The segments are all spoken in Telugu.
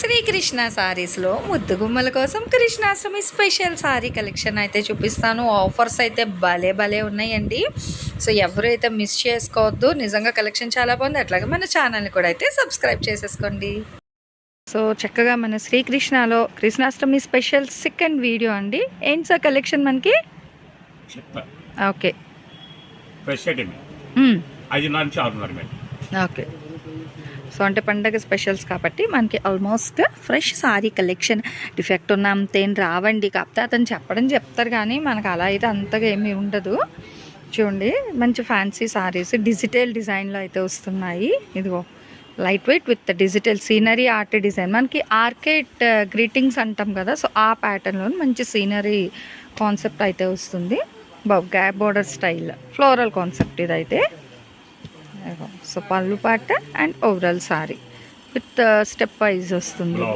శ్రీకృష్ణ సారీస్లో ముద్దు గుమ్మల కోసం కృష్ణాష్టమి స్పెషల్ సారీ కలెక్షన్ అయితే చూపిస్తాను. ఆఫర్స్ అయితే భలే భలే ఉన్నాయండి. సో ఎవరైతే మిస్ చేసుకోవద్దు నిజంగా కలెక్షన్ చాలా బాగుంది. అట్లాగే మన ఛానల్ని కూడా అయితే సబ్స్క్రైబ్ చేసేసుకోండి. సో చక్కగా మన శ్రీకృష్ణలో కృష్ణాష్టమి స్పెషల్ సెకండ్ వీడియో అండి. ఏంటి సార్ కలెక్షన్ మనకి? ఓకే. ఓకే. సో అంటే పండగ స్పెషల్స్ కాబట్టి మనకి almost fresh sari collection defect ఉన్న అంతేం రావండి. కాకపోతే అతను చెప్పడం చెప్తారు కానీ మనకు అలా అయితే అంతగా ఏమీ ఉండదు. చూడండి మంచి ఫ్యాన్సీ సారీస్ డిజిటల్ డిజైన్లో అయితే వస్తున్నాయి. ఇదిగో light weight with digital scenery art design. మనకి ఆర్కేట్ గ్రీటింగ్స్ అంటాం కదా సో ఆ ప్యాటర్న్లో మంచి సీనరీ కాన్సెప్ట్ అయితే వస్తుంది. Gap border style floral concept ఇదైతే. సో పళ్ళు పాట and overall sari with step wise వస్తుంది.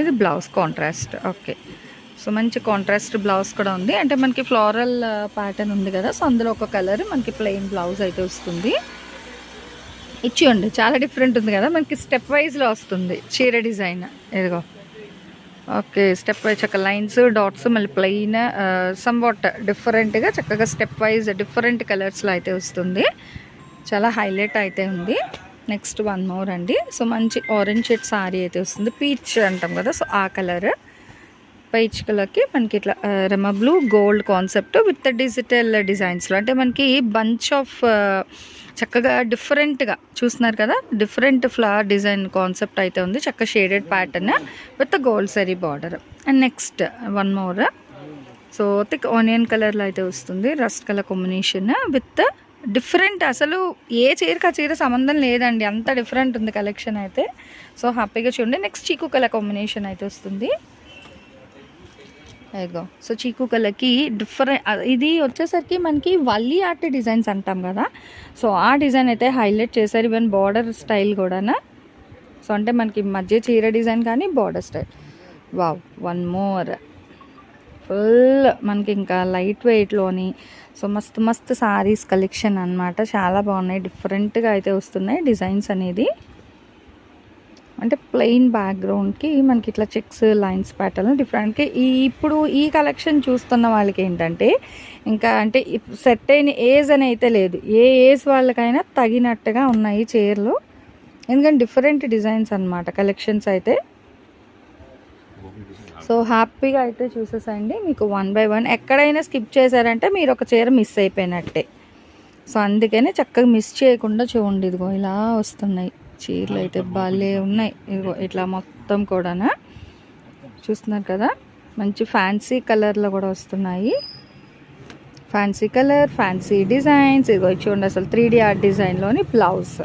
ఇది బ్లౌజ్ కాంట్రాస్ట్ ఓకే సో మంచి కాంట్రాస్ట్ బ్లౌజ్ కూడా ఉంది. అంటే మనకి ఫ్లోరల్ ప్యాటర్న్ ఉంది కదా. సో అందులో ఒక కలర్ మనకి ప్లెయిన్ బ్లౌజ్ అయితే వస్తుంది. ఇచ్చేయండి చాలా డిఫరెంట్ ఉంది కదా. మనకి స్టెప్ వైజ్లో వస్తుంది. చీర డిజైన్ ఇదిగో. ఓకే స్టెప్ వైజ్ చక్కగా లైన్స్ డాట్స్ మళ్ళీ ప్లెయిన్ సమ్ వాట్ డిఫరెంట్గా చక్కగా స్టెప్ వైజ్ డిఫరెంట్ కలర్స్లో అయితే వస్తుంది. చాలా హైలైట్ అయితే ఉంది. నెక్స్ట్ వన్ మోర్ అండి. సో మంచి ఆరెంజ్ షేడ్ సారీ అయితే వస్తుంది. పీచ్ అంటాం కదా సో ఆ కలర్. పైచ్ కలర్కి మనకి ఇట్లా రెమ blue gold concept with digital డిజైన్స్లో అంటే మనకి బంచ్ ఆఫ్ చక్కగా డిఫరెంట్గా చూస్తున్నారు కదా డిఫరెంట్ ఫ్లవర్ డిజైన్ కాన్సెప్ట్ అయితే ఉంది. చక్క shaded pattern with gold sari border and next one more so thick onion కలర్లో అయితే వస్తుంది. Rust colour combination with different అసలు ఏ చీరకి ఆ చీర సంబంధం లేదండి. అంత డిఫరెంట్ ఉంది కలెక్షన్ అయితే. సో హ్యాపీగా చూడండి. నెక్స్ట్ చీకు కలర్ కాంబినేషన్ అయితే వస్తుంది. ఏగో సో చీకు కలర్కి డిఫరెంట్ ఇది వచ్చేసరికి మనకి వల్లి ఆర్ట్ డిజైన్స్ అంటాం కదా. సో ఆ డిజైన్ అయితే హైలైట్ చేశారు. ఈవెన్ బార్డర్ స్టైల్ కూడానా. సో అంటే మనకి మధ్య చీర డిజైన్ కానీ border style. Wow. One more. Full. మనకి ఇంకా లైట్ వెయిట్లోని సో మస్తు మస్తు సారీస్ కలెక్షన్ అన్నమాట. చాలా బాగున్నాయి. డిఫరెంట్గా అయితే వస్తున్నాయి డిజైన్స్ అనేది. అంటే ప్లెయిన్ బ్యాక్గ్రౌండ్కి మనకి ఇట్లా చెక్స్ లైన్స్ ప్యాటర్న్ డిఫరెంట్కి ఈ ఇప్పుడు ఈ కలెక్షన్ చూస్తున్న వాళ్ళకి ఏంటంటే ఇంకా అంటే సెట్ అయిన ఏజ్ అని అయితే లేదు. ఏ ఏజ్ వాళ్ళకైనా తగినట్టుగా ఉన్నాయి చీరలు. ఎందుకంటే డిఫరెంట్ డిజైన్స్ అన్నమాట కలెక్షన్స్ అయితే. సో హ్యాపీగా అయితే చూసేసండి. మీకు వన్ బై వన్ ఎక్కడైనా స్కిప్ చేశారంటే మీరు ఒక చీర మిస్ అయిపోయినట్టే. సో అందుకనే చక్కగా మిస్ చేయకుండా చూడండి. ఇదిగో ఇలా వస్తున్నాయి. చీరలు అయితే భలే ఉన్నాయి. ఇదిగో ఇట్లా మొత్తం కూడానా? చూస్తున్నారు కదా? మంచి ఫ్యాన్సీ కలర్లో కూడా వస్తున్నాయి. ఫ్యాన్సీ కలర్ ఫ్యాన్సీ డిజైన్స్ ఇదిగో చూడండి అసలు త్రీ డి ఆర్ట్ డిజైన్లోని బ్లౌజ్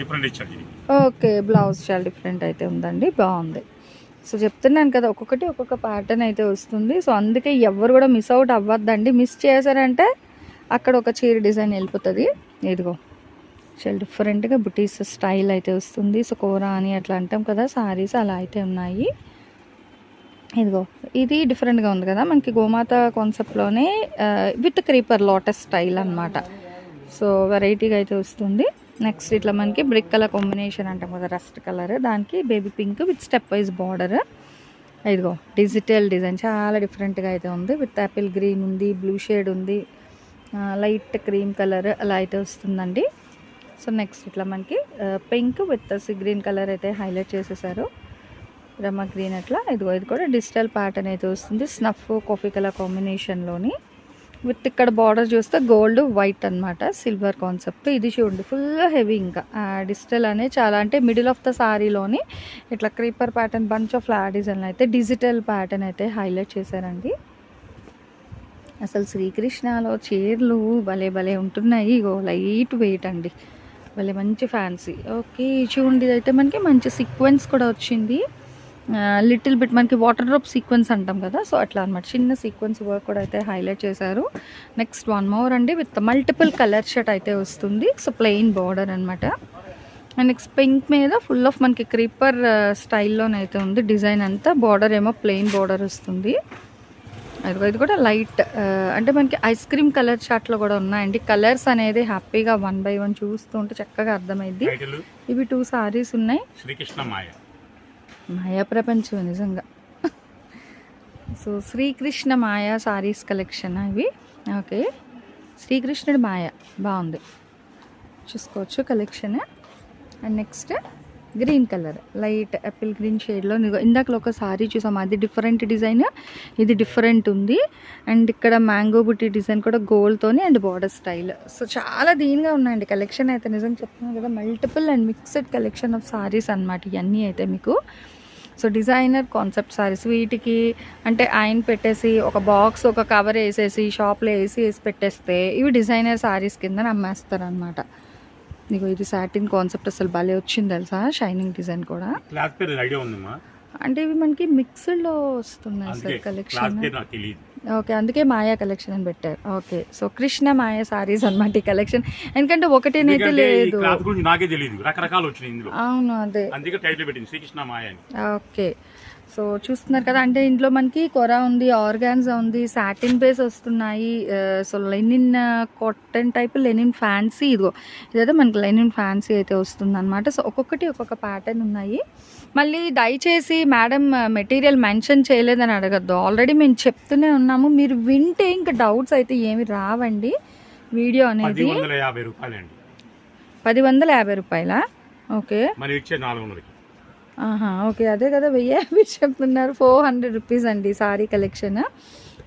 ఓకే బ్లౌజ్ చాలా డిఫరెంట్ అయితే ఉందండి. బాగుంది. సో చెప్తున్నాను కదా ఒక్కొక్కటి ఒక్కొక్క ప్యాటర్న్ అయితే వస్తుంది. సో అందుకే ఎవరు కూడా మిస్ అవుట్ అవ్వద్దండి. మిస్ చేశారంటే అక్కడ ఒక చీర డిజైన్ వెళ్ళిపోతుంది. ఇదిగో చాలా డిఫరెంట్గా బుటీస్ స్టైల్ అయితే వస్తుంది. సో కూర అని అట్లా అంటాం కదా సారీస్ అలా అయితే ఉన్నాయి. ఇదిగో ఇది డిఫరెంట్గా ఉంది కదా మనకి గోమాత కాన్సెప్ట్లోనే విత్ క్రీపర్ లోటస్ స్టైల్ అన్నమాట. సో వెరైటీగా అయితే వస్తుంది. నెక్స్ట్ ఇట్లా మనకి బ్రిక్ కలర్ కాంబినేషన్ అంటాం కదా రస్ట్ కలర్ దానికి baby pink with step wise border ఇదిగో డిజిటల్ డిజైన్ చాలా డిఫరెంట్గా అయితే ఉంది. విత్ యాపిల్ గ్రీన్ ఉంది బ్లూ షేడ్ ఉంది. లైట్ క్రీమ్ కలర్ అలా అయితే వస్తుందండి. సో నెక్స్ట్ ఇట్లా మనకి pink with sea green colour అయితే హైలైట్ చేసేసారు. రమ్మ గ్రీన్ అట్లా. ఇదిగో ఇది కూడా డిజిటల్ ప్యాటర్న్ అయితే వస్తుంది. స్నఫ్ కాఫీ కలర్ కాంబినేషన్లోని విత్ ఇక్కడ బార్డర్ చూస్తే గోల్డ్ వైట్ అన్నమాట సిల్వర్ కాన్సెప్ట్. ఇది చూడండి ఫుల్ హెవీ ఇంకా. డిజిటల్ అనే చాలా అంటే మిడిల్ ఆఫ్ ద సారీలోని ఇట్లా creeper pattern bunch of flat డిజైన్లు అయితే డిజిటల్ ప్యాటర్న్ అయితే హైలైట్ చేశారండి. అసలు శ్రీకృష్ణలో చీరలు భలే భలే ఉంటున్నాయి. ఇగో లైట్ వెయిట్ అండి. భలే మంచి ఫ్యాన్సీ ఓకే చూడండి ఇదైతే మనకి మంచి సీక్వెన్స్ కూడా వచ్చింది. లిటిల్ బిట్ మనకి వాటర్ డ్రాప్ సీక్వెన్స్ అంటాం కదా సో అట్లా అనమాట చిన్న సీక్వెన్స్ వర్క్ కూడా అయితే హైలైట్ చేశారు. నెక్స్ట్ వన్ మోర్ అండి విత్ మల్టిపుల్ కలర్ షర్ట్ అయితే వస్తుంది. సో ప్లెయిన్ బార్డర్ అనమాట అండ్ నెక్స్ట్ పింక్ మీద ఫుల్ ఆఫ్ మనకి క్రీపర్ స్టైల్లోనైతే ఉంది. డిజైన్ అంతా బార్డర్ ఏమో ప్లెయిన్ బార్డర్ వస్తుంది. అదిగో ఇది కూడా లైట్ అంటే మనకి ఐస్ క్రీమ్ కలర్ షార్ట్లో కూడా ఉన్నాయండి. కలర్స్ అనేది హ్యాపీగా వన్ బై వన్ చూస్తూ ఉంటే చక్కగా అర్థమైంది ఇవి టూ సారీస్ ఉన్నాయి. శ్రీకృష్ణ మాయ మాయా ప్రపంచం నిజంగా. సో శ్రీకృష్ణ మాయా సారీస్ కలెక్షన్ ఇవి ఓకే. శ్రీకృష్ణుడి మాయ. బాగుంది. చూసుకోవచ్చు collection. And next green colour light apple green షేడ్లో ఇందాకలో ఒక సారీ చూసాం అది డిఫరెంట్ డిజైన్ ఇది డిఫరెంట్ ఉంది. అండ్ ఇక్కడ మ్యాంగో బుట్టి డిజైన్ కూడా గోల్డ్తోని అండ్ బార్డర్ స్టైల్ సో చాలా దీనిగా ఉన్నాయండి. కలెక్షన్ అయితే నిజంగా చెప్తున్నాను కదా multiple and mixed collection of saris అన్నమాట ఇవన్నీ అయితే మీకు. సో డిజైనర్ కాన్సెప్ట్ సారీస్ వీటికి అంటే ఆయన పెట్టేసి ఒక బాక్స్ ఒక కవర్ వేసేసి షాప్లో వేసి వేసి పెట్టేస్తే ఇవి డిజైనర్ సారీస్ కింద అమ్మేస్తారు అనమాట నీకు ఇది సాటిన్ కాన్సెప్ట్ అసలు భలే వచ్చింది తెలుసా? షైనింగ్ డిజైన్ కూడా. క్లాస్ పేరు ఐడియా ఉందమ్మా. అంటే ఇవి మనకి మిక్స్డ్లో వస్తున్నాయి అందుకే సార్ కలెక్షన్ పేరు నాకు తెలియదు ఓకే అందుకే మాయా కలెక్షన్ అని పెట్టారు. ఓకే సో కృష్ణ మాయా సారీస్ అన్నమాట ఈ కలెక్షన్ ఎందుకంటే ఒకటేనైతే లేదు. క్లాస్ గురించి నాకే తెలియదు రకరకాలు వచ్చినాయి ఇందులో. అవును అదే. అందుకే టైటిల్ పెట్టింది శ్రీకృష్ణ మాయ అని. ఓకే సో చూస్తున్నారు కదా అంటే ఇంట్లో మనకి కొర ఉంది ఆర్గాన్జా ఉంది సాటిన్ బేస్ వస్తున్నాయి so linen cotton type linen fancy ఇదిగో. ఇదైతే మనకి లెనిన్ ఫ్యాన్సీ అయితే వస్తుంది అనమాట సో ఒక్కొక్కటి ఒక్కొక్క ప్యాటర్న్ ఉన్నాయి. మళ్ళీ దయచేసి మేడం మెటీరియల్ మెన్షన్ చేయలేదని అడగద్దు. ఆల్రెడీ మేము చెప్తూనే ఉన్నాము. మీరు వింటే ఇంకా డౌట్స్ అయితే ఏమి రావండి. వీడియో అనేది పది వందల యాభై రూపాయలా? ఓకే. ఓకే. అదే కదా వెయ్యి యాభై చెప్తున్నారు. ఫోర్ హండ్రెడ్ రూపీస్ అండి సారీ కలెక్షన్.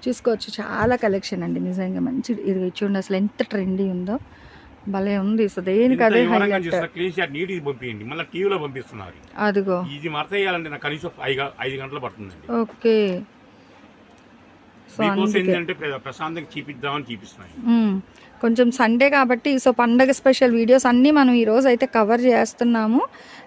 చూసుకోవచ్చు. చాలా కలెక్షన్ అండి. నిజంగా మంచి ఇది చూడండి అసలు ఎంత ట్రెండీ ఉందో. భలే ఉంది. సో దేనికి అదే క్లీన్ షాట్ పంపించండి. మళ్ళీ టీవీలో పంపిస్తున్నారు. అదిగో. ఇది మరత వేయాలంటే నాకు కనీసం ఐదు ఐదు గంటలు పడుతుందండి. ఓకే. ఏంటంటే ప్రశాంతంగా చూపిద్దామని చూపిస్తున్నాయి. కొంచెం సండే కాబట్టి సో పండగ స్పెషల్ వీడియోస్ అన్నీ మనం ఈ రోజు అయితే కవర్ చేస్తున్నాము.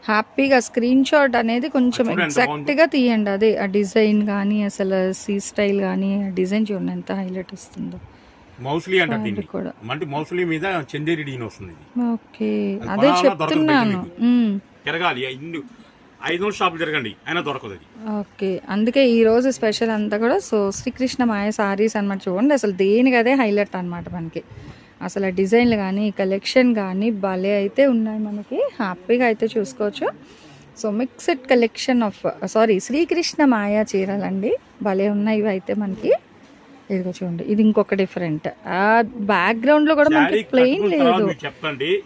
హ్యాపీగా స్క్రీన్ షాట్ అనేది కొంచెం ఎగ్జాక్ట్గా తీయండి. అదే ఆ డిజైన్ కానీ అసలు సీ స్టైల్ కానీ ఆ డిజైన్ చూడండి ఎంత హైలైట్ వస్తుందో. మౌస్లీ అంటారు దీన్ని. అంటే మౌస్లీ మీద చందేరి డీన్ వస్తుంది ఓకే. అది చెప్తున్నాను. తిరగాలి. ఇన్ని ఐదు వందల షాపులు తిరగండి. అయినా దొరకదు అది. ఓకే. అందుకే ఈ రోజు స్పెషల్ అంతా కూడా సో శ్రీకృష్ణ మాయ సారీస్ అన్నమాట చూడండి. అసలు దేనికి అదే హైలైట్ అన్నమాట మనకి. అసలు ఆ డిజైన్లు కానీ కలెక్షన్ కానీ భలే అయితే ఉన్నాయి మనకి. హ్యాపీగా అయితే చూసుకోవచ్చు. So mixed collection of sari Srikrishna Maya చీరలండి. భలే ఉన్నాయి ఇవి అయితే మనకి. ఇదిగో చూడండి ఇది ఇంకొక డిఫరెంట్ ఆ బ్యాక్గ్రౌండ్లో కూడా మనకి ప్లెయిన్ లేదు. చెప్పండి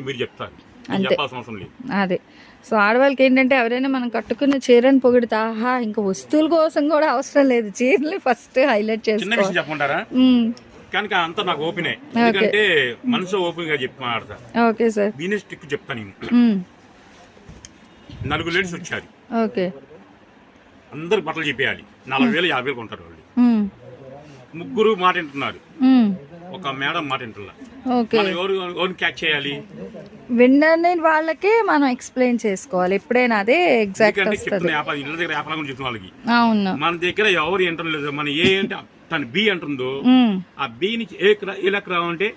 మీరు చెప్తారు. అంతే. అదే. సో ఆడవాళ్ళకి ఏంటంటే ఎవరైనా మనం కట్టుకున్న చీరని పొగిడితే ఆహా ఇంకా వస్తువుల కోసం కూడా అవసరం లేదు. చీరని ఫస్ట్ హైలైట్ చేసుకోవాలి. చెప్పమంటారా? మ్మ్. కనుక అంతా నాకు ఓపెనే. ఎందుకంటే మనసు ఓపెన్గా చెప్పి ఓకే సార్. బిజినెస్ టిక్ చెప్తాను నేను. నలుగురు లేడీస్ వచ్చారు. ఓకే. అందరు బట్టలు చెప్పేయాలి. నలభై వేలు యాభై వేలు కొంటారు వాళ్ళు. ముగ్గురు మాట వింటున్నారు. ఒక మేడం మాట వింటున్నా ఓకే. మనం ఎవరు ఎవరిని క్యాచ్ చేయాలి? విన్నర్ని వాళ్ళకే మనం ఎక్స్ప్లెయిన్ చేసుకోవాలి. ఎప్పుడైనా అదే ఎగ్జాక్ట్ వస్తుంది. ఇళ్ళ దగ్గర వ్యాపారం గురించి చెప్తున్న వాళ్ళకి. అవును. మన దగ్గర ఎవరు ఎంటర్ లేదు. మన ఏ అంటే తను బి అంటుందో. ఆ బి నుంచి ఏ క్రా- ఏ లెక్క రావాలంటే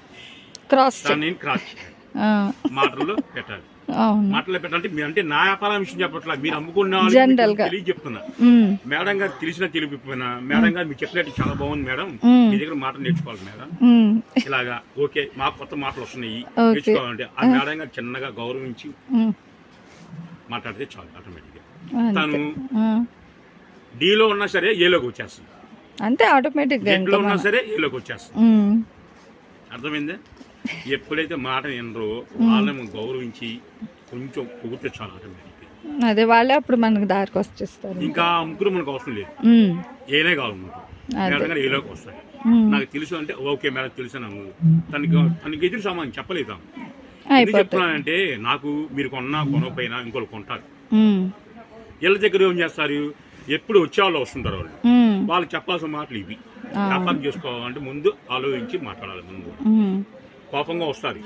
క్రాస్. దాన్ని క్రాస్ ఆ, మాటల్లో పెట్టాలి. అవును మాటల్లో పెట్టాలంటే మీ- అంటే నా వ్యాపారం విషయం చెప్పట్లా మీరు అమ్ముకున్న. తెలియ చెప్తున్నా. మేడం గారు తెలిసిన తెలియకపోయినా మేడం గారు మీరు చెప్పినట్టు చాలా బాగుంది మేడం. మీ దగ్గర మాటలు నేర్చుకోవాలి మేడం. ఇలాగా ఓకే మాకు కొత్త మాటలు వస్తున్నాయి. నేర్చుకోవాలంటే ఆ మేడం గారు చిన్నగా గౌరవించి. మాట్లాడితే చాలు ఆటోమేటిక్గా తను. డీలో ఉన్నా సరే ఏలోకి వచ్చేస్తుంది అంతే ఆటోమేటిక్గా ఉన్నా సరే ఏలోకి వచ్చేస్తుంది. అర్థమైందా ఎప్పుడైతే మాట వినరో వాళ్ళని గౌరవించి కొంచెం ఆటోమేటిక్గా అదే వాళ్ళే అప్పుడు మనకు దారికి వచ్చేస్తారు ఇంకా ముగ్గురు మనకు అవసరం లేదు. ఏనే కావాలి మనకు ఏలోకి వస్తాయి. నాకు తెలుసు అంటే ఓకే మేడం తెలుసు అని అన్నాను తనకి తనకి ఎదురు సామాన్ చెప్పలేదు. ఎందుకు చెప్తున్నానంటే నాకు మీరు కొన్నా కొనకపోయినా ఇంకోళ్ళు కొంటారు. వీళ్ళ దగ్గర ఏం చేస్తారు ఎప్పుడు వచ్చేవాళ్ళు వస్తుంటారు వాళ్ళు. వాళ్ళు చెప్పాల్సిన మాటలు ఇవి. వ్యాపారం చేసుకోవాలంటే ముందు ఆలోచించి మాట్లాడాలి ముందు. కోపంగా వస్తారు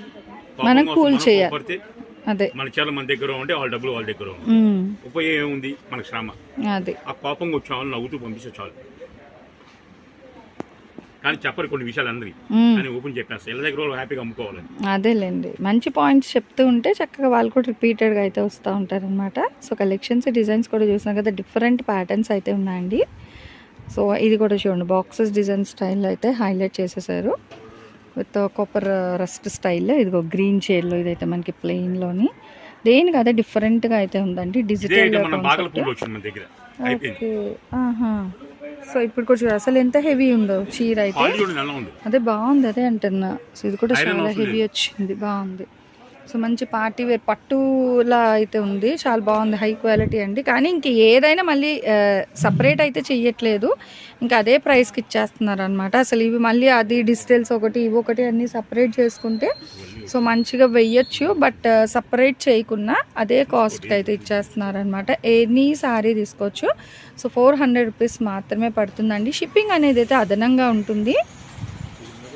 మనం cool చేయాలి. అదే. మన చీరలు మన దగ్గర ఉంటే వాళ్ళ డబ్బులు వాళ్ళ దగ్గర ఉంది ఉపయోగం ఏముంది? మనకు శ్రమ. అదే. ఆ కోపంగా వచ్చామని నవ్వుతూ పంపిస్తే చాలు. కానీ చెప్పరు కొన్ని విషయాలు అందరి ఓపెన్ చెప్పేస్తా. ఇళ్ళ దగ్గర హ్యాపీగా అమ్ముకోవాలి. అదేలేండి. మంచి పాయింట్స్ చెప్తూ ఉంటే చక్కగా వాళ్ళు కూడా రిపీటెడ్గా అయితే వస్తూ ఉంటారనమాట సో కలెక్షన్స్ డిజైన్స్ కూడా చూసాం కదా డిఫరెంట్ ప్యాటర్న్స్ అయితే ఉన్నాయండి. సో ఇది కూడా చూడండి. బాక్సెస్ డిజైన్ స్టైల్లో అయితే హైలైట్ చేసేసారు. విత్ కాపర్ రస్ట్ స్టైల్లో ఇదిగో గ్రీన్ షేడ్లో ఇదైతే మనకి ప్లెయిన్లోని దేనికి అదే డిఫరెంట్గా అయితే ఉందండి డిజిటల్ సో ఇప్పుడు కూడా చూడు అసలు ఎంత హెవీ ఉందో చీర అయితే. అదే బాగుంది అదే అంటున్నా. సో ఇది కూడా చాలా హెవీ వచ్చింది బాగుంది. సో మంచి పార్టీ వేర్ పట్టులా అయితే ఉంది. చాలా బాగుంది హై క్వాలిటీ అండి. కానీ ఇంక ఏదైనా మళ్ళీ సపరేట్ అయితే చెయ్యట్లేదు. ఇంకా అదే ప్రైస్కి ఇచ్చేస్తున్నారు అనమాట అసలు ఇవి మళ్ళీ అది డిజిటల్స్ ఒకటి ఇవి ఒకటి అన్నీ సపరేట్ చేసుకుంటే సో మంచిగా వెయ్యొచ్చు. బట్ సపరేట్ చేయకుండా అదే కాస్ట్కి అయితే ఇచ్చేస్తున్నారు అనమాట ఎనీ సారీ తీసుకోవచ్చు. సో ఫోర్ హండ్రెడ్ రూపీస్ మాత్రమే పడుతుందండి. షిప్పింగ్ అనేది అయితే అదనంగా ఉంటుంది.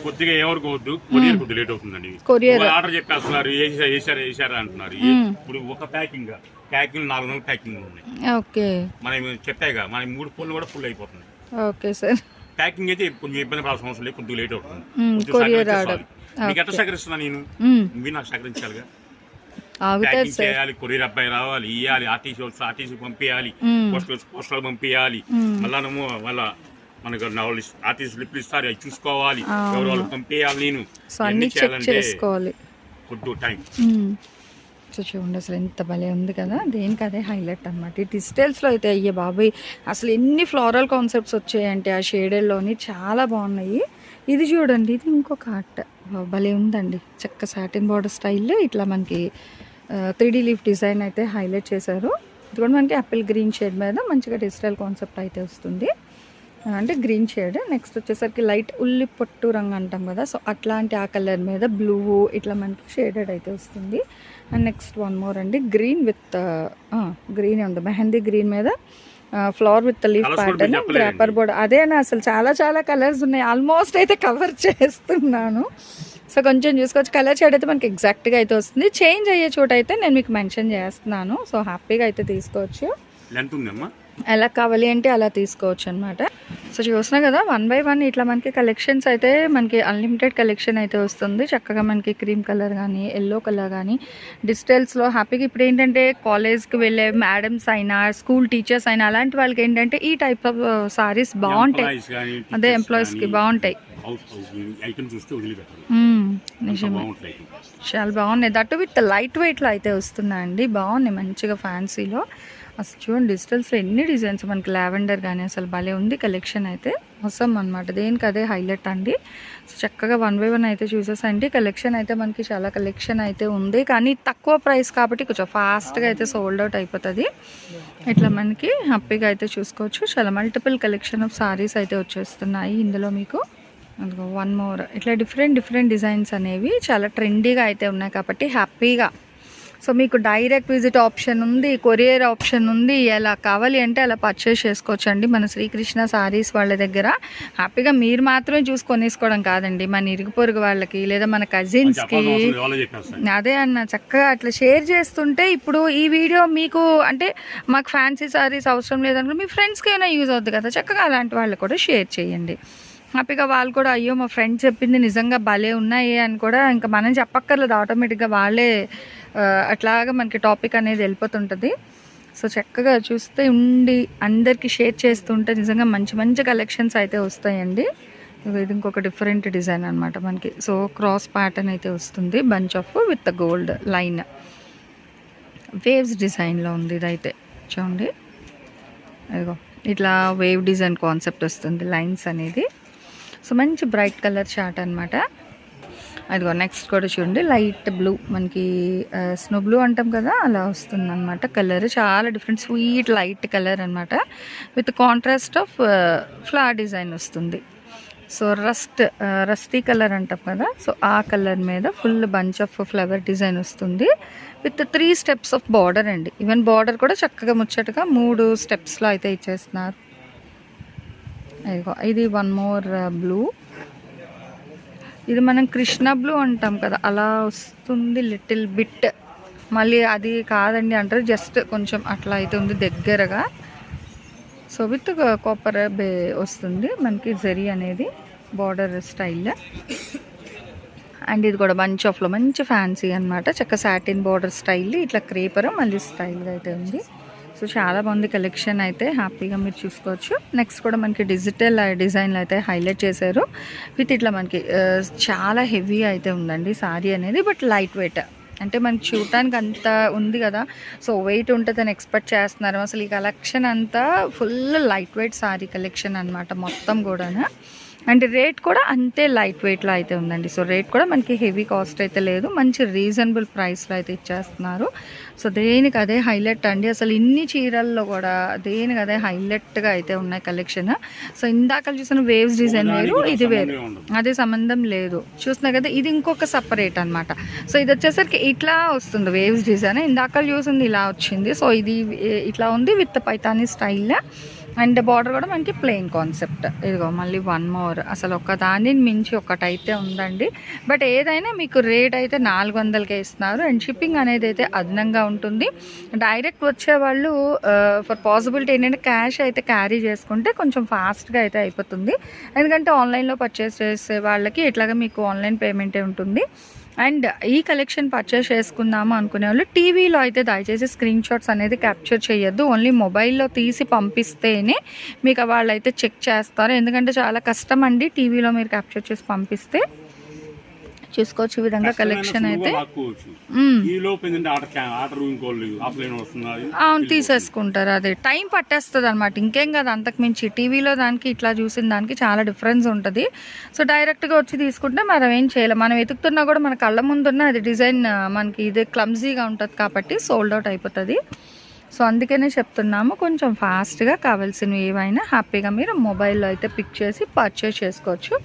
కొద్దిగా ఏమనుకోవద్దు కొరియర్ కొద్దిగా లేట్ అవుతుందండి కొరియర్. ఆర్డర్ చెప్పేస్తున్నారు వేసారా వేసారా అంటున్నారు. ఇప్పుడు ఒక ప్యాకింగ్ ప్యాకింగ్ నాలుగు వందల ప్యాకింగ్ ఉన్నాయి. ఓకే. మనం చెప్పాయిగా మన మూడు ఫోన్లు కూడా ఫుల్ అయిపోతుంది ఓకే సార్. ప్యాకింగ్ అయితే కొంచెం ఇబ్బంది పడాల్సిన అవసరం లేదు కొద్దిగా లేట్ అవుతుంది. Courier order. మీకు ఎట్లా సహకరిస్తున్నా నేను? మీరు నాకు సహకరించాలిగా. ప్యాకింగ్ చేయాలి కొరియర్ అబ్బాయి రావాలి ఇవ్వాలి ఆర్టీసీ ఆర్టీసీ పంపించాలి పోస్టల్ పోస్టల్ పంపించాలి మళ్ళా మనకు వాళ్ళు ఆర్టీసీ స్లిప్లు ఇస్తారు అవి చూసుకోవాలి. ఎవరు వాళ్ళు పంపించాలి నేను. సో అన్ని చెక్ చేసుకోవాలి. టైం. సో చూడండి అసలు ఎంత భలే ఉంది కదా. దేనికి అదే హైలైట్ అనమాట ఈ డిజిటల్స్లో అయితే అయ్యే బాబాయ్ అసలు ఎన్ని ఫ్లోరల్ కాన్సెప్ట్స్ వచ్చాయంటే ఆ షేడెడ్లోని చాలా బాగున్నాయి. ఇది చూడండి ఇది ఇంకొక ఆర్ట్. భలే ఉందండి. చక్క సాటిన్ బార్డర్ స్టైల్లో ఇట్లా మనకి త్రీ డీ లీఫ్ డిజైన్ అయితే హైలైట్ చేశారు. ఇది కూడా మనకి యాపిల్ గ్రీన్ షేడ్ మీద మంచిగా డిజిటల్ కాన్సెప్ట్ అయితే వస్తుంది. అంటే గ్రీన్ షేడ్. నెక్స్ట్ వచ్చేసరికి లైట్ ఉల్లి పొట్టు రంగు అంటాం కదా. సో అట్లాంటి ఆ కలర్ మీద బ్లూ ఇట్లా మనకి షేడెడ్ అయితే వస్తుంది. అండ్ నెక్స్ట్ వన్ మోర్ అండి. గ్రీన్ విత్ గ్రీన్ ఉంది మెహందీ గ్రీన్ మీద flower with leaf pattern. Paper board అదే అన్న అసలు చాలా చాలా కలర్స్ ఉన్నాయి. ఆల్మోస్ట్ అయితే కవర్ చేస్తున్నాను. సో కొంచెం చూసుకోవచ్చు. కలర్ షేడ్ అయితే మనకి ఎగ్జాక్ట్గా అయితే వస్తుంది. చేంజ్ అయ్యే చోట అయితే నేను మీకు మెన్షన్ చేస్తున్నాను. సో హ్యాపీగా అయితే తీసుకోవచ్చు. ఎలా కావాలి అంటే అలా తీసుకోవచ్చు అనమాట సో చూసినా కదా వన్ బై వన్ ఇట్లా మనకి కలెక్షన్స్ అయితే మనకి అన్లిమిటెడ్ కలెక్షన్ అయితే వస్తుంది. చక్కగా మనకి క్రీమ్ కలర్ కానీ ఎల్లో కలర్ కానీ డిజిటల్స్లో హ్యాపీగా ఇప్పుడు ఏంటంటే కాలేజ్కి వెళ్ళే మేడమ్స్ అయినా స్కూల్ టీచర్స్ అయినా అలాంటి వాళ్ళకి ఏంటంటే ఈ టైప్ ఆఫ్ సారీస్ బాగుంటాయి. అదే ఎంప్లాయీస్కి బాగుంటాయి. నిజమే. చాలా బాగున్నాయి. దట్టు విత్ లైట్ వెయిట్లో అయితే వస్తున్నాయండి. బాగున్నాయి మంచిగా ఫ్యాన్సీలో అసలు చూడండి డిజిటల్స్లో ఎన్ని డిజైన్స్ మనకి లావెండర్ కానీ అసలు భలే ఉంది కలెక్షన్ అయితే. మొత్తం అనమాట దేనికి అదే హైలైట్ అండి. సో చక్కగా వన్ బై వన్ అయితే చూసేసండి. కలెక్షన్ అయితే మనకి చాలా కలెక్షన్ అయితే ఉంది. కానీ తక్కువ ప్రైస్ కాబట్టి కొంచెం ఫాస్ట్గా అయితే సోల్డ్ అవుట్ అయిపోతుంది. ఇట్లా మనకి హ్యాపీగా అయితే చూసుకోవచ్చు. చాలా మల్టిపుల్ కలెక్షన్ ఆఫ్ సారీస్ అయితే వచ్చేస్తున్నాయి ఇందులో మీకు. వన్ మోర్ ఇట్లా డిఫరెంట్ డిఫరెంట్ డిజైన్స్ అనేవి చాలా ట్రెండీగా అయితే ఉన్నాయి కాబట్టి హ్యాపీగా సో మీకు డైరెక్ట్ విజిట్ ఆప్షన్ ఉంది కొరియర్ ఆప్షన్ ఉంది ఎలా కావాలి అంటే అలా పర్చేస్ చేసుకోవచ్చు అండి మన శ్రీకృష్ణ సారీస్ వాళ్ళ దగ్గర. హ్యాపీగా మీరు మాత్రమే చూసి కొనేసుకోవడం కాదండి. మన ఇరుగు పొరుగు వాళ్ళకి లేదా మన కజిన్స్కి అదే అన్న చక్కగా అట్లా షేర్ చేస్తుంటే ఇప్పుడు ఈ వీడియో మీకు అంటే మాకు ఫ్యాన్సీ సారీస్ అవసరం లేదనుకో మీ ఫ్రెండ్స్కి ఏమైనా యూజ్ అవుతుంది కదా చక్కగా అలాంటి వాళ్ళు కూడా షేర్ చేయండి. హ్యాపీగా వాళ్ళు కూడా అయ్యో మా ఫ్రెండ్ చెప్పింది నిజంగా భలే ఉన్నాయి అని కూడా ఇంకా మనం చెప్పక్కర్లేదు. ఆటోమేటిక్గా వాళ్ళే అట్లాగా మనకి టాపిక్ అనేది వెళ్ళిపోతుంటుంది. సో చక్కగా చూస్తే ఉండి అందరికీ షేర్ చేస్తుంటే నిజంగా మంచి మంచి కలెక్షన్స్ అయితే వస్తాయండి. ఇది ఇంకొక డిఫరెంట్ డిజైన్ అనమాట మనకి. సో క్రాస్ ప్యాటర్న్ అయితే వస్తుంది. Bunch of with gold line. Waves డిజైన్లో ఉంది ఇదైతే. చూడండి. అదిగో ఇట్లా వేవ్ డిజైన్ కాన్సెప్ట్ వస్తుంది లైన్స్ అనేది. సో మంచి బ్రైట్ కలర్ షార్ట్ అనమాట అదిగో నెక్స్ట్ కూడా చూడండి. Light blue. మనకి స్నో బ్లూ అంటాం కదా అలా వస్తుంది అనమాట కలర్. చాలా డిఫరెంట్ స్వీట్ లైట్ కలర్ అనమాట with contrast of flower design వస్తుంది. సో రస్ట్ రస్టీ కలర్ అంటాం కదా సో ఆ కలర్ మీద full bunch of flower design వస్తుంది. With three steps of border అండి. ఈవెన్ బార్డర్ కూడా చక్కగా ముచ్చటగా మూడు స్టెప్స్లో అయితే ఇచ్చేస్తున్నారు. ఇదిగో ఇది వన్ మోర్ బ్లూ ఇది మనం కృష్ణ బ్లూ అంటాం కదా అలా వస్తుంది లిటిల్ బిట్ మళ్ళీ అది కాదండి అంటారు జస్ట్ కొంచెం అట్లా uh, uh, అయితే ఉంది దగ్గరగా సో విత్ కాపర్ బే వస్తుంది మనకి జరీ అనేది బార్డర్ స్టైల్ అండ్ ఇది కూడా బంచ్ ఆఫ్లో మంచి ఫ్యాన్సీ అనమాట చక్క సాటిన్ బార్డర్ స్టైల్ ఇట్లా క్రేపర్ మళ్ళీ స్టైల్గా అయితే ఉంది. సో చాలా బాగుంది కలెక్షన్ అయితే. హ్యాపీగా మీరు చూసుకోవచ్చు. నెక్స్ట్ కూడా మనకి డిజిటల్ డిజైన్లు అయితే హైలైట్ చేశారు. విత్ ఇట్లా మనకి చాలా హెవీ అయితే ఉందండి సారీ అనేది బట్ లైట్ వెయిట్. అంటే మనకి చూడటానికి అంత ఉంది కదా. సో వెయిట్ ఉంటుందని ఎక్స్పెక్ట్ చేస్తున్నారు. అసలు ఈ కలెక్షన్ అంతా full light weight sari collection అనమాట మొత్తం కూడా అండ్ రేట్ కూడా అంతే లైట్ వెయిట్లో అయితే ఉందండి. సో రేట్ కూడా మనకి హెవీ కాస్ట్ అయితే లేదు. మంచి రీజనబుల్ ప్రైస్లో అయితే ఇచ్చేస్తున్నారు. సో దేనికి అదే హైలైట్ అండి. అసలు ఇన్ని చీరల్లో కూడా దేనికి అదే హైలైట్గా అయితే ఉన్నాయి కలెక్షన్. సో ఇందాక చూసిన వేవ్స్ డిజైన్ వేరు ఇది వేరు. అదే సంబంధం లేదు. చూస్తున్నా కదా ఇది ఇంకొక సపరేట్ అన్నమాట. సో ఇది వచ్చేసరికి ఇట్లా వస్తుంది వేవ్స్ డిజైన్. ఇందాక చూసింది ఇలా వచ్చింది. సో ఇది ఇట్లా ఉంది with Paithani style. And border కూడా మనకి ప్లెయిన్ కాన్సెప్ట్ ఇదిగో మళ్ళీ వన్ మోర్ అసలు ఒక దానిని మించి ఒకటైతే ఉందండి. బట్ ఏదైనా మీకు రేట్ అయితే నాలుగు వందలకే ఇస్తున్నారు. అండ్ షిప్పింగ్ అనేది అయితే అదనంగా ఉంటుంది. డైరెక్ట్ వచ్చే వాళ్ళు uh, ఫర్ పాసిబిలిటీ ఏంటంటే క్యాష్ అయితే క్యారీ చేసుకుంటే కొంచెం ఫాస్ట్గా అయితే అయిపోతుంది. ఎందుకంటే ఆన్లైన్లో పర్చేస్ చేసే వాళ్ళకి ఇట్లాగా మీకు ఆన్లైన్ పేమెంటే ఉంటుంది. అండ్ ఈ కలెక్షన్ పర్చేస్ చేసుకుందాము అనుకునే వాళ్ళు టీవీలో అయితే దయచేసి స్క్రీన్ షాట్స్ అనేది క్యాప్చర్ చేయొద్దు. ఓన్లీ మొబైల్లో తీసి పంపిస్తేనే మీకు వాళ్ళు అయితే చెక్ చేస్తారు. ఎందుకంటే చాలా కష్టం అండి టీవీలో మీరు క్యాప్చర్ చేసి పంపిస్తే. చూసుకోవచ్చు ఈ విధంగా కలెక్షన్ అయితే. అవును తీసేసుకుంటారు అదే. టైం పట్టేస్తుంది అనమాట ఇంకేం కాదు అంతకు మించి టీవీలో దానికి ఇట్లా చూసిన దానికి చాలా డిఫరెన్స్ ఉంటుంది. సో డైరెక్ట్గా వచ్చి తీసుకుంటే మనం ఏం చేయలేం. మనం వెతుకుతున్నా కూడా మన కళ్ళ ముందున్న అది డిజైన్ మనకి ఇదే క్లమ్జీగా ఉంటుంది కాబట్టి సోల్డ్ అవుట్ అయిపోతుంది. సో అందుకనే చెప్తున్నాము కొంచెం ఫాస్ట్గా కావాల్సినవి ఏవైనా హ్యాపీగా మీరు మొబైల్లో అయితే పిక్ చేసి పర్చేస్ చేసుకోవచ్చు.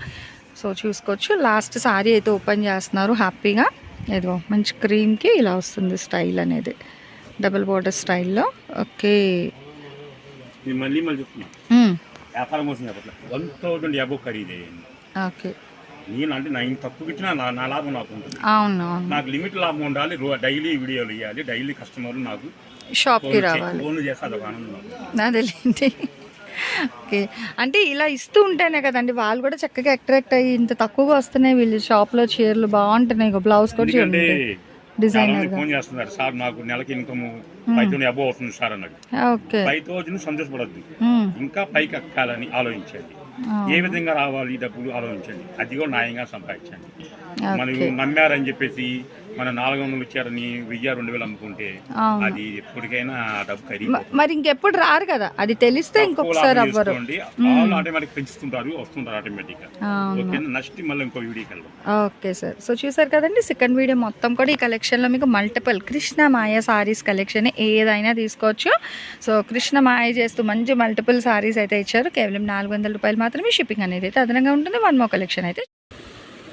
సో చూసుకోవచ్చు. లాస్ట్ సారీ అయితే ఓపెన్ చేస్తున్నారు హ్యాపీగా. ఏదో మంచి క్రీమ్కి ఇలా వస్తుంది స్టైల్ అనేది. డబుల్ బోర్డర్ స్టైల్లో ఓకే ఓకే నేను అంటే నా ఇంత తక్కువ ఇచ్చినా నా నా లాభం నాకు ఉంటుంది. అవును అవును. నాకు లిమిట్ లాభం ఉండాలి డైలీ వీడియోలు ఇవ్వాలి డైలీ కస్టమర్లు నాకు షాప్కి ఫోన్ రావాలి. ఫోన్లు చేస్తే అదొక ఆనందం. నాకు. అదేలేండి ఓకే. అంటే ఇలా ఇస్తూ ఉంటేనే కదండి వాళ్ళు కూడా చక్కగా అట్రాక్ట్ అయ్యి ఇంత తక్కువగా వస్తున్నాయి వీళ్ళు షాప్లో చీరలు బాగుంటున్నాయి బ్లౌజ్ కూడా చాలా డిజైనర్ ఫోన్ చేస్తున్నారు సార్ నాకు నెలకి ఇన్కమ్ ఫైవ్ థౌసండ్ అబో అవుతుంది సార్ అన్నాడు ఓకే. ఫైవ్ థౌసండ్ సంతోషపడద్దు. మ్మ్. ఇంకా పైకి ఎక్కాలని ఆలోచించండి. ఆ, ఏ విధంగా రావాలి డబ్బులు ఆలోచించండి. అది కూడా న్యాయంగా సంపాదించండి. మనం నమ్మారని చెప్పేసి మన నాలుగు వందలు ఇచ్చారని వెయ్యి రెండు వేలు అమ్ముకుంటే అది ఎప్పటికైనా డబ్బు ఖరీదు మరి ఇంకెప్పుడు రారు కదా. అది తెలిస్తే ఇంకొకసారి అవ్వరు. ఆటోమేటిక్ పెంచుతుంటారు వస్తుంటారు ఆటోమేటిక్ ఓకే నెక్స్ట్ మళ్ళీ ఇంకో వీడియోకి వెళ్దాం. Okay sir. సో చూసారు కదండి సెకండ్ వీడియో మొత్తం కూడా ఈ కలెక్షన్లో మీకు మల్టిపుల్ కృష్ణ మాయ సారీస్ కలెక్షన్ ఏదైనా తీసుకోవచ్చు. సో కృష్ణ మాయ చేస్తూ మంచి మల్టిపుల్ సారీస్ అయితే ఇచ్చారు. కేవలం నాలుగు వందల రూపాయలు మాత్రమే షిప్పింగ్ అనేది అయితే అదనంగా ఉంటుంది. వన్ మో కలెక్షన్ అయితే